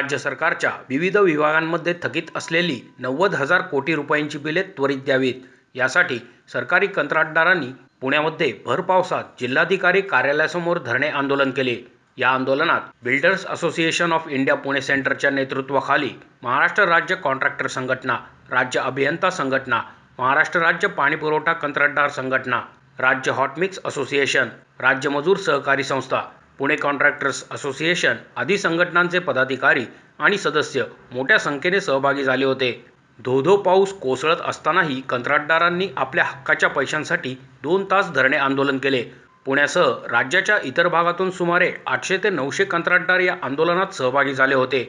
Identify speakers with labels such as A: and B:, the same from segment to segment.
A: राज्य सरकारच्या विविध विभागांमध्ये थकीत असलेली नव्वद हजार कोटी रुपयांची बिले त्वरित द्यावीत. यासाठी सरकारी कंत्राटदारांनी पुण्यामध्ये भर पावसात जिल्हाधिकारी कार्यालयासमोर धरणे आंदोलन केले. या आंदोलनात builders association of India Pune सेंटरच्या नेतृत्वाखाली महाराष्ट्र राज्य कॉन्ट्रॅक्टर संघटना राज्य अभियंता संघटना महाराष्ट्र राज्य पाणीपुरवठा कंत्राटदार संघटना राज्य हॉटमिक्स असोसिएशन राज्य मजूर सहकारी संस्था पुणे कॉन्ट्रॅक्टर्स असोसिएशन आदी संघटनांचे पदाधिकारी आणि सदस्य मोठ्या संख्येने सहभागी झाले होते. धोधो पाऊस कोसळत असतानाही कंत्राटदारांनी आपल्या हक्काच्या पैशांसाठी दोन तास धरणे आंदोलन केले. पुण्यासह राज्याच्या इतर भागातून सुमारे आठशे ते नऊशे कंत्राटदार या आंदोलनात सहभागी झाले होते.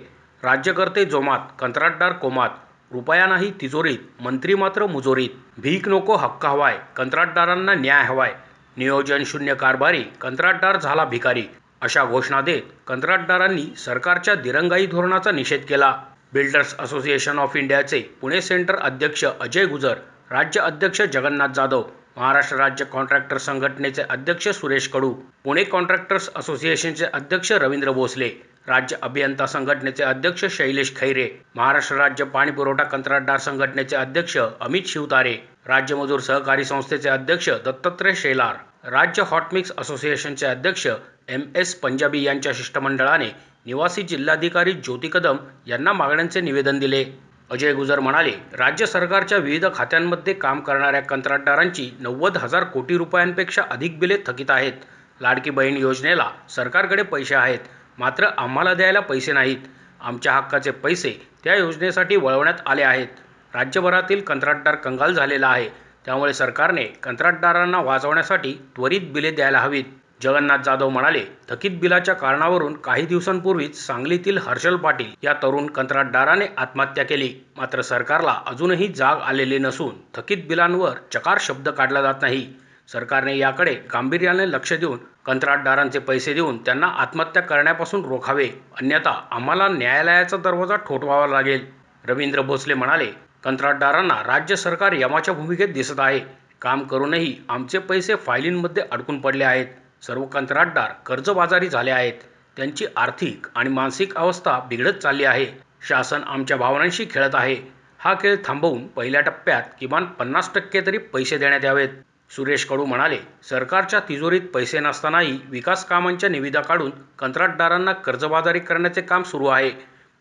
A: राज्यकर्ते जोमात कंत्राटदार कोमात रुपया नाही तिजोरीत मंत्री मात्र मुजोरीत. भीक नको हक्क हवाय कंत्राटदारांना न्याय हवाय. नियोजन शून्य कारभारी कंत्राटदार झाला भिकारी. अशा घोषणा देत कंत्राटदारांनी सरकारच्या दिरंगाई धोरणाचा निषेध केला. बिल्डर्स असोसिएशन ऑफ इंडियाचे पुणे सेंटर अध्यक्ष अजय गुजर राज्य अध्यक्ष जगन्नाथ जाधव महाराष्ट्र राज्य कॉन्ट्रॅक्टर संघटनेचे अध्यक्ष सुरेश कडू पुणे कॉन्ट्रॅक्टर्स असोसिएशनचे अध्यक्ष रवींद्र भोसले राज्य अभियंता संघटनेचे अध्यक्ष शैलेश खैरे महाराष्ट्र राज्य पाणी पुरवठा कंत्राटदार संघटनेचे अध्यक्ष अमित शिवतारे राज्य मजूर सहकारी संस्थेचे अध्यक्ष दत्तात्रय शेलार राज्य हॉटमिक्स असोसिएशनचे अध्यक्ष एम एस पंजाबी यांच्या शिष्टमंडळाने निवासी जिल्हाधिकारी ज्योती कदम यांना मागण्यांचे निवेदन दिले. अजय गुजर म्हणाले राज्य सरकारच्या विविध खात्यांमध्ये काम करणाऱ्या कंत्राटदारांची नव्वद हजार कोटी रुपयांपेक्षा अधिक बिले थकीत आहेत. लाडकी बहीण योजनेला सरकारकडे पैसे आहेत मात्र आम्हाला द्यायला पैसे नाहीत. आमच्या हक्काचे पैसे त्या योजनेसाठी वळवण्यात आले आहेत. राज्यभरातील कंत्राटदार कंगाल झालेला आहे. त्यामुळे सरकारने कंत्राटदारांना वाचवण्यासाठी त्वरित बिले द्यायला हवीत. जगन्नाथ जाधव म्हणाले थकीत बिलाच्या कारणावरून काही दिवसांपूर्वीच सांगलीतील हर्षल पाटील या तरुण कंत्राटदाराने आत्महत्या केली. मात्र सरकारला अजूनही जाग आलेली नसून थकीत बिलांवर चकार शब्द काढला जात नाही. सरकारने याकडे गांभीर्याने लक्ष देऊन कंत्राटदारांचे पैसे देऊन त्यांना आत्महत्या करण्यापासून रोखावे. अन्यथा आम्हाला न्यायालयाचा दरवाजा ठोठवावा लागेल. रवींद्र भोसले म्हणाले कंत्राटदारांना राज्य सरकार यमाच्या भूमिकेत दिसत आहे. काम करूनही आमचे पैसे फायलींमध्ये अडकून पडले आहेत. सर्व कंत्राटदार कर्जबाजारी झाले आहेत. त्यांची आर्थिक आणि मानसिक अवस्था बिघडत चालली आहे. शासन आमच्या भावनांशी खेळत आहे. हा खेळ थांबवून पहिल्या टप्प्यात किमान पन्नास टक्के तरी पैसे देण्यात यावेत. सुरेश कडू म्हणाले सरकारच्या तिजोरीत पैसे नसतानाही विकास कामांच्या निविदा काढून कंत्राटदारांना कर्जबाजारी करण्याचे काम सुरू आहे.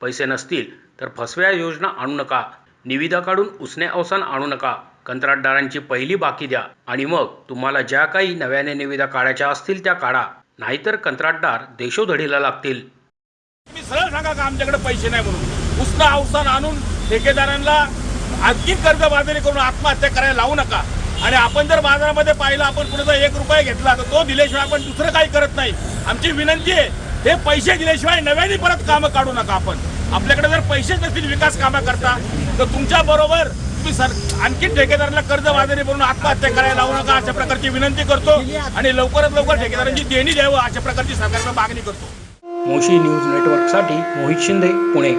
A: पैसे नसतील तर फसव्या योजना आणू नका. निविदा काढून उसने अवसान आणू नका. कंत्राटदारांची पहिली बाकी द्या. आणि मग तुम्हाला ज्या काही नव्याने निविदा काढायच्या असतील त्या काढा. नाहीतर कंत्राटदार देशोधडीला लागतील.
B: तुम्ही सरळ सांगा का आमच्याकडे पैसे नाही म्हणून? उसना अवसान आणून ठेकेदारांना आणखी कर्जबाजारी करून आत्महत्या करायला लावू नका. आणि आपण जर बाजारामध्ये पाहिलं आपण कुणाचा एक रुपया घेतला तर तो दिल्याशिवाय आपण दुसरं काही करत नाही. आमची विनंती आहे हे पैसे दिल्याशिवाय नव्याने परत कामं काढू नका आपण. आपल्याकडे जर पैसेच नसतील विकास कामं करता तर तुमच्या बरोबर तुम्ही सर आणखी ठेकेदाराला कर्ज बाजारी बनवून आत्महत्या करायला लावू नका अशा प्रकारची विनंती करतो आणि लवकरात लवकर ठेकेदारांची देणी द्यावं अशा प्रकारची सरकारला मागणी करतो.
A: मोशी न्यूज नेटवर्कसाठी मोहित शिंदे पुणे.